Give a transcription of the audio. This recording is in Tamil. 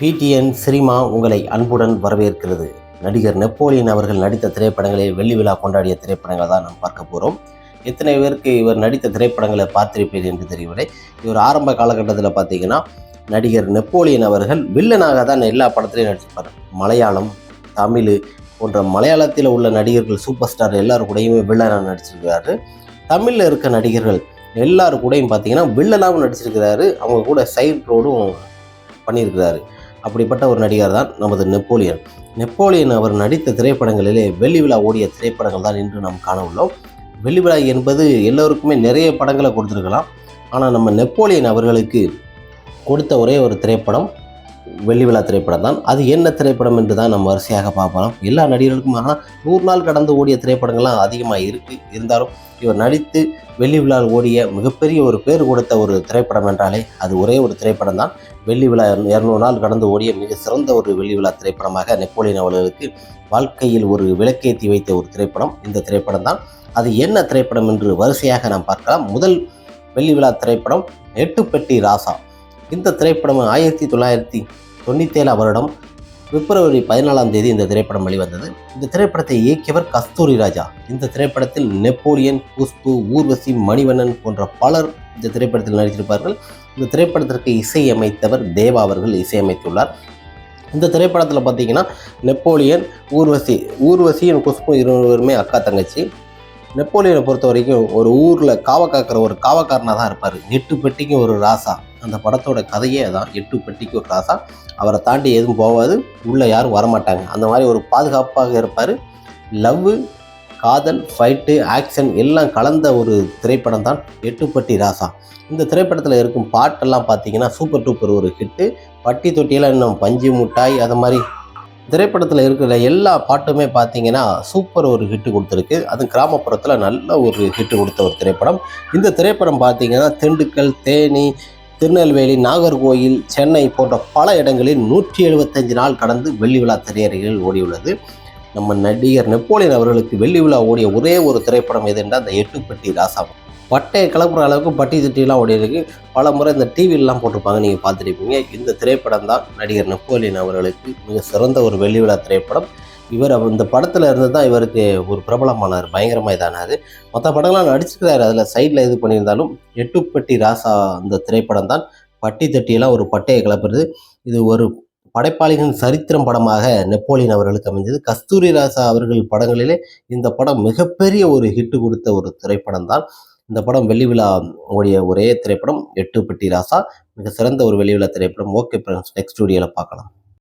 பிடிஎன் சினிமா உங்களை அன்புடன் வரவேற்கிறது. நடிகர் நெப்போலியன் அவர்கள் நடித்த திரைப்படங்களில் வெள்ளி விழா கொண்டாடிய திரைப்படங்களை தான் நாம் பார்க்க போகிறோம் எத்தனை பேருக்கு இவர் நடித்த திரைப்படங்களை பார்த்திருப்பீர் என்று தெரியவில்லை. இவர் ஆரம்ப காலகட்டத்தில் பார்த்தீங்கன்னா நடிகர் நெப்போலியன் அவர்கள் வில்லனாக தான் எல்லா படத்திலையும் நடிச்சிருப்பார். மலையாளம் தமிழ் போன்ற மலையாளத்தில் உள்ள நடிகர்கள் சூப்பர் ஸ்டார் எல்லாரும் கூடயுமே வில்லனாக நடிச்சிருக்கிறாரு. தமிழில் இருக்க நடிகர்கள் எல்லாரு கூடயும் பார்த்தீங்கன்னா வில்லனாகவும் நடிச்சிருக்கிறாரு. அவங்க கூட சைட் ரோடும் பண்ணியிருக்கிறாரு. அப்படிப்பட்ட ஒரு நடிகர் தான் நமது நெப்போலியன். நெப்போலியன் அவர் நடித்த திரைப்படங்களிலே வெள்ளி விழா ஓடிய திரைப்படங்கள் தான் இன்று நாம் காண உள்ளோம். வெள்ளி விழா என்பது எல்லோருக்குமே நிறைய படங்களை கொடுத்துருக்கலாம். ஆனால் நம்ம நெப்போலியன் அவர்களுக்கு கொடுத்த ஒரே ஒரு திரைப்படம் வெள்ளி விழா திரைப்படம் தான். அது என்ன திரைப்படம் என்று தான் நம்ம வரிசையாக பார்க்கலாம் எல்லா நடிகர்களுக்கும் ஆனால் நூறு நாள் கடந்து ஓடிய திரைப்படங்கள்லாம் அதிகமாக இருக்குது இருந்தாலும் இவர் நடித்து வெள்ளி விழா ஓடிய மிகப்பெரிய ஒரு பேர் கொடுத்த ஒரு திரைப்படம் என்றாலே அது ஒரே ஒரு திரைப்படம் தான். வெள்ளி விழா இரநூறு நாள் கடந்து ஓடிய மிக சிறந்த ஒரு வெள்ளி விழா திரைப்படமாக நெப்போலியன் அவர்களுக்கு வாழ்க்கையில் ஒரு விளக்கேற்றி வைத்த ஒரு திரைப்படம் இந்த திரைப்படம் தான். அது என்ன திரைப்படம் என்று வரிசையாக நாம் பார்க்கலாம். முதல் வெள்ளி விழா திரைப்படம் எட்டுப்பெட்டி ராசா. இந்த திரைப்படம் ஆயிரத்தி தொள்ளாயிரத்தி தொண்ணூத்தேழாம் வருடம் பிப்ரவரி பதினாலாம் தேதி இந்த திரைப்படம் வெளிவந்தது. இந்த திரைப்படத்தை இயக்கியவர் கஸ்தூரி ராஜா. இந்த திரைப்படத்தில் நெப்போலியன் குஷ்பு ஊர்வசி மணிவண்ணன் போன்ற பலர் இந்த திரைப்படத்தில் நடித்திருப்பார்கள். இந்த திரைப்படத்திற்கு இசையமைத்தவர் தேவா அவர்கள் இசையமைத்துள்ளார். இந்த திரைப்படத்தில் பார்த்தீங்கன்னா நெப்போலியன் ஊர்வசி ஊர்வசியும் குஷ்பு இருவருமே அக்கா தங்கச்சி. நெப்போலியனை பொறுத்த வரைக்கும் ஒரு ஊரில் காவ காக்கிற ஒரு காவக்காரனாக தான் இருப்பார். எட்டு பெட்டிக்கு ஒரு ராசா. அந்த படத்தோட கதையே தான் எட்டு பெட்டிக்கு ஒரு ராசா. அவரை தாண்டி எதுவும் போகாது. உள்ளே யாரும் வரமாட்டாங்க. அந்த மாதிரி ஒரு பாதுகாப்பாக இருப்பார். லவ் காதல் ஃபைட்டு ஆக்ஷன் எல்லாம் கலந்த ஒரு திரைப்படம் தான் எட்டுப்பட்டி ராசா. இந்த திரைப்படத்தில் இருக்கும் பாட்டெல்லாம் பார்த்தீங்கன்னா சூப்பர் டூப்பர் ஒரு ஹிட்டு பட்டி தொட்டியெல்லாம் இன்னும் பஞ்சு முட்டாய் அது மாதிரி திரைப்படத்தில் இருக்கிற எல்லா பாட்டுமே பார்த்தீங்கன்னா சூப்பர் ஒரு ஹிட்டு கொடுத்துருக்கு. அது கிராமப்புறத்தில் நல்ல ஒரு ஹிட்டு கொடுத்த ஒரு திரைப்படம். இந்த திரைப்படம் பார்த்தீங்கன்னா திண்டுக்கல் தேனி திருநெல்வேலி நாகர்கோயில் சென்னை போன்ற பல இடங்களில் நூற்றி எழுபத்தஞ்சு நாள் கடந்து வெள்ளி விழா திரையரங்கில் ஓடியுள்ளது. நம்ம நடிகர் நெப்போலியன் அவர்களுக்கு வெள்ளி விழா ஓடிய ஒரே ஒரு திரைப்படம் எது என்றால் அந்த எட்டுப்பட்டி ராசா பட்டையை கிளப்புற அளவுக்கு பட்டி திட்டிலாம் ஓடி இருக்கு பல முறை இந்த டிவிலெலாம் போட்டிருப்பாங்க. நீங்கள் பார்த்துருப்பீங்க. இந்த திரைப்படம் தான் நடிகர் நெப்போலியன் அவர்களுக்கு மிக சிறந்த ஒரு வெள்ளி விழா திரைப்படம். இவர் இந்த படத்தில் இருந்து தான் இவருக்கு ஒரு பிரபலமானார். பயங்கரமாக இதானார். மற்ற படங்கள்லாம் நடிச்சிருக்கிறாரு அதில் சைடில் இது பண்ணியிருந்தாலும் எட்டுப்பட்டி ராசா அந்த திரைப்படம் தான். பட்டி தட்டியெல்லாம் ஒரு பட்டையை கிளப்புறது இது ஒரு படைப்பாளிகளின் சரித்திரம் படமாக நெப்போலியன் அவர்களுக்கு அமைஞ்சது. கஸ்தூரி ராசா அவர்கள் படங்களிலே இந்த படம் மிகப்பெரிய ஒரு ஹிட்டு கொடுத்த ஒரு திரைப்படம் தான். இந்த படம் வெள்ளி விழா ஓடிய ஒரே திரைப்படம் எட்டு பெட்டி ராசா. மிக சிறந்த ஒரு வெள்ளி விழா திரைப்படம் ஓகே ஃப்ரெண்ட்ஸ் நெக்ஸ்ட் வீடியோவில் பார்க்கலாம்.